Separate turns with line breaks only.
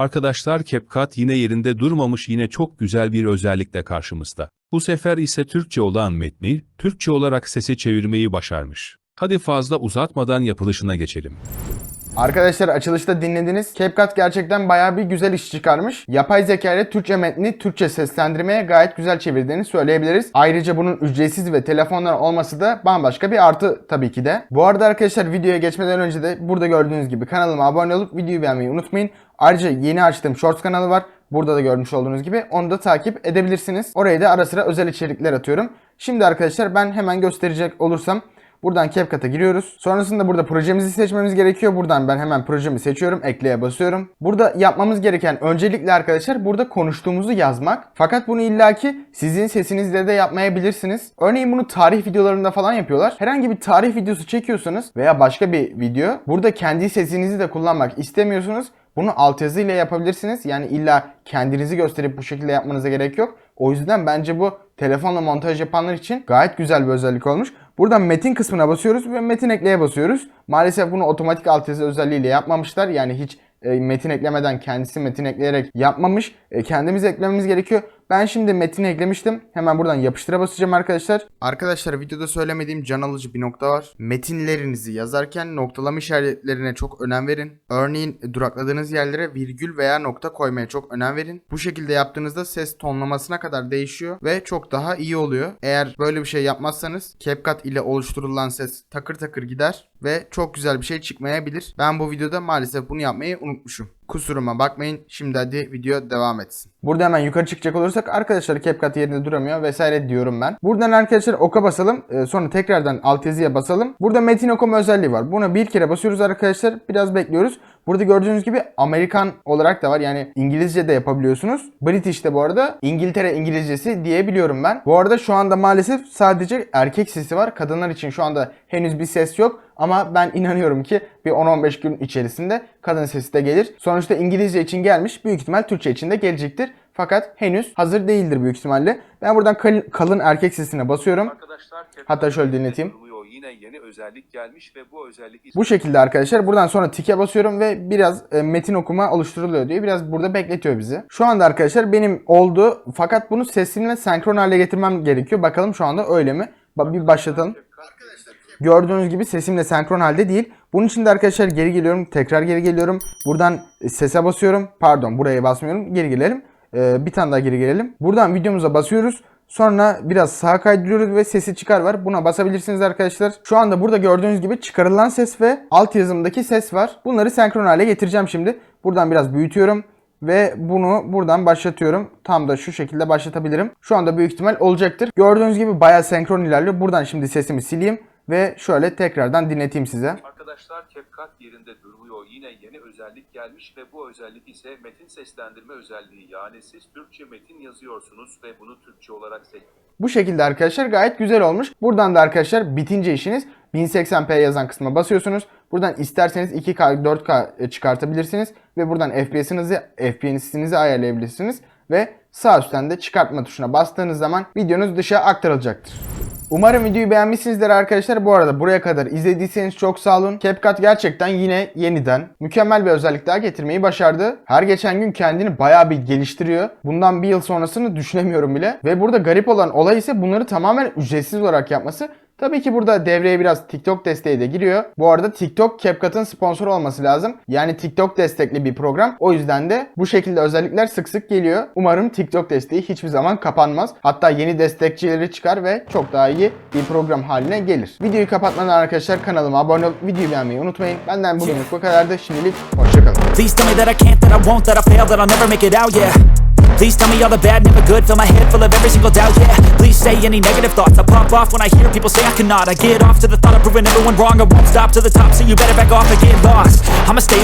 Arkadaşlar CapCut yine yerinde durmamış yine çok güzel bir özellikle karşımızda. Bu sefer ise Türkçe olan metni, Türkçe olarak sese çevirmeyi başarmış. Hadi fazla uzatmadan yapılışına geçelim.
Arkadaşlar açılışta dinlediniz. CapCut gerçekten baya bir güzel iş çıkarmış. Yapay zeka ile Türkçe metni Türkçe seslendirmeye gayet güzel çevirdiğini söyleyebiliriz. Ayrıca bunun ücretsiz ve telefonlar olması da bambaşka bir artı tabii ki de. Bu arada arkadaşlar videoya geçmeden önce de burada gördüğünüz gibi kanalıma abone olup videoyu beğenmeyi unutmayın. Ayrıca yeni açtığım Shorts kanalı var. Burada da görmüş olduğunuz gibi onu da takip edebilirsiniz. Oraya da ara sıra özel içerikler atıyorum. Şimdi arkadaşlar ben hemen gösterecek olursam Buradan CapCut'a giriyoruz. Sonrasında burada projemizi seçmemiz gerekiyor. Buradan ben hemen projemi seçiyorum. Ekleye basıyorum. Burada yapmamız gereken öncelikle arkadaşlar burada konuştuğumuzu yazmak. Fakat bunu illaki sizin sesinizle de yapmayabilirsiniz. Örneğin bunu tarih videolarında falan yapıyorlar. Herhangi bir tarih videosu çekiyorsanız veya başka bir video burada kendi sesinizi de kullanmak istemiyorsunuz. Bunu alt yazıyla yapabilirsiniz. Yani illa kendinizi gösterip bu şekilde yapmanıza gerek yok. O yüzden bence bu telefonla montaj yapanlar için gayet güzel bir özellik olmuş. Buradan metin kısmına basıyoruz ve metin ekleye basıyoruz. Maalesef bunu otomatik altyazı özelliğiyle yapmamışlar. Yani hiç e, metin eklemeden kendisi metin ekleyerek yapmamış. E, kendimiz eklememiz gerekiyor. Ben şimdi metini eklemiştim. Hemen buradan yapıştıra basacağım arkadaşlar.
Arkadaşlar videoda söylemediğim can alıcı bir nokta var. Metinlerinizi yazarken noktalama işaretlerine çok önem verin. Örneğin durakladığınız yerlere virgül veya nokta koymaya çok önem verin. Bu şekilde yaptığınızda ses tonlamasına kadar değişiyor ve çok daha iyi oluyor. Eğer böyle bir şey yapmazsanız CapCut ile oluşturulan ses takır takır gider ve çok güzel bir şey çıkmayabilir. Ben bu videoda maalesef bunu yapmayı unutmuşum. Kusuruma bakmayın. Şimdi hadi video devam etsin.
Burada hemen yukarı çıkacak olursak arkadaşlar CapCut yerinde duramıyor vesaire diyorum ben. Buradan arkadaşlar oka basalım. E, sonra tekrardan alt yazıya basalım. Burada metin okuma özelliği var. Buna bir kere basıyoruz arkadaşlar. Biraz bekliyoruz. Burada gördüğünüz gibi Amerikan olarak da var. Yani İngilizce de yapabiliyorsunuz. British de bu arada İngiltere İngilizcesi diyebiliyorum ben. Bu arada şu anda maalesef sadece erkek sesi var. Kadınlar için şu anda henüz bir ses yok. Ama ben inanıyorum ki bir 10-15 gün içerisinde kadın sesi de gelir. Sonuçta İngilizce için gelmiş. Büyük ihtimal Türkçe için de gelecektir. Fakat henüz hazır değildir büyük ihtimalle. Ben buradan kal kalın erkek sesine basıyorum. Arkadaşlar, Hatta şöyle dinleteyim. Yine yeni özellik gelmiş ve bu özellik Bu şekilde arkadaşlar buradan sonra tike basıyorum ve biraz e, metin okuma oluşturuluyor diyor. Biraz burada bekletiyor bizi. Şu anda arkadaşlar benim oldu fakat bunu sesimle senkron hale getirmem gerekiyor. Bakalım şu anda öyle mi? Ba bir başlatalım. Gördüğünüz gibi sesimle senkron halde değil. Bunun için de arkadaşlar geri geliyorum. Tekrar geri geliyorum. Buradan e, sese basıyorum. Pardon buraya basmıyorum. Geri gelelim. Ee, bir tane daha geri gelelim. Buradan videomuza basıyoruz. Sonra biraz sağa kaydırıyoruz ve sesi çıkar var. Buna basabilirsiniz arkadaşlar. Şu anda burada gördüğünüz gibi çıkarılan ses ve alt yazımdaki ses var. Bunları senkron hale getireceğim şimdi. Buradan biraz büyütüyorum ve bunu buradan başlatıyorum. Tam da şu şekilde başlatabilirim. Şu anda büyük ihtimal olacaktır. Gördüğünüz gibi baya senkron ilerliyor. Buradan şimdi sesimi sileyim. Ve şöyle tekrardan dinleteyim size. Arkadaşlar CapCut yerinde durmuyor. Yine yeni özellik gelmiş ve bu özellik ise metin seslendirme özelliği. Yani siz Türkçe metin yazıyorsunuz ve bunu Türkçe olarak seçiyorsunuz. Bu şekilde arkadaşlar gayet güzel olmuş. Buradan da arkadaşlar bitince işiniz 1080p yazan kısma basıyorsunuz. Buradan isterseniz 2K 4K çıkartabilirsiniz ve buradan FPS'inizi FPS'inizi ayarlayabilirsiniz ve sağ üstten de çıkartma tuşuna bastığınız zaman videonuz dışa aktarılacaktır. Umarım videoyu beğenmişsinizdir arkadaşlar. Bu arada buraya kadar izlediyseniz çok sağ olun. CapCut gerçekten yine yeniden mükemmel bir özellik daha getirmeyi başardı. Her geçen gün kendini bayağı bir geliştiriyor. Bundan bir yıl sonrasını düşünemiyorum bile. Ve burada garip olan olay ise bunları tamamen ücretsiz olarak yapması. Tabii ki burada devreye biraz TikTok desteği de giriyor. Bu arada TikTok CapCut'ın sponsor olması lazım. Yani TikTok destekli bir program. O yüzden de bu şekilde özellikler sık sık geliyor. Umarım TikTok desteği hiçbir zaman kapanmaz. Hatta yeni destekçileri çıkar ve çok daha iyi bir program haline gelir. Videoyu kapatmadan arkadaşlar kanalıma abone olup videoyu beğenmeyi unutmayın. Benden bugünlük bu kadardı. Şimdilik hoşçakalın. Please tell me that I can't, that I won't, that I fail, that I'll never make it out, yeah. Please tell me all the bad, never good Fill my head full of every single doubt, yeah Please say any negative thoughts I pop off when I hear people say I cannot I get off to the thought of proving everyone wrong I won't stop to the top, so you better back off and get lost I'ma stay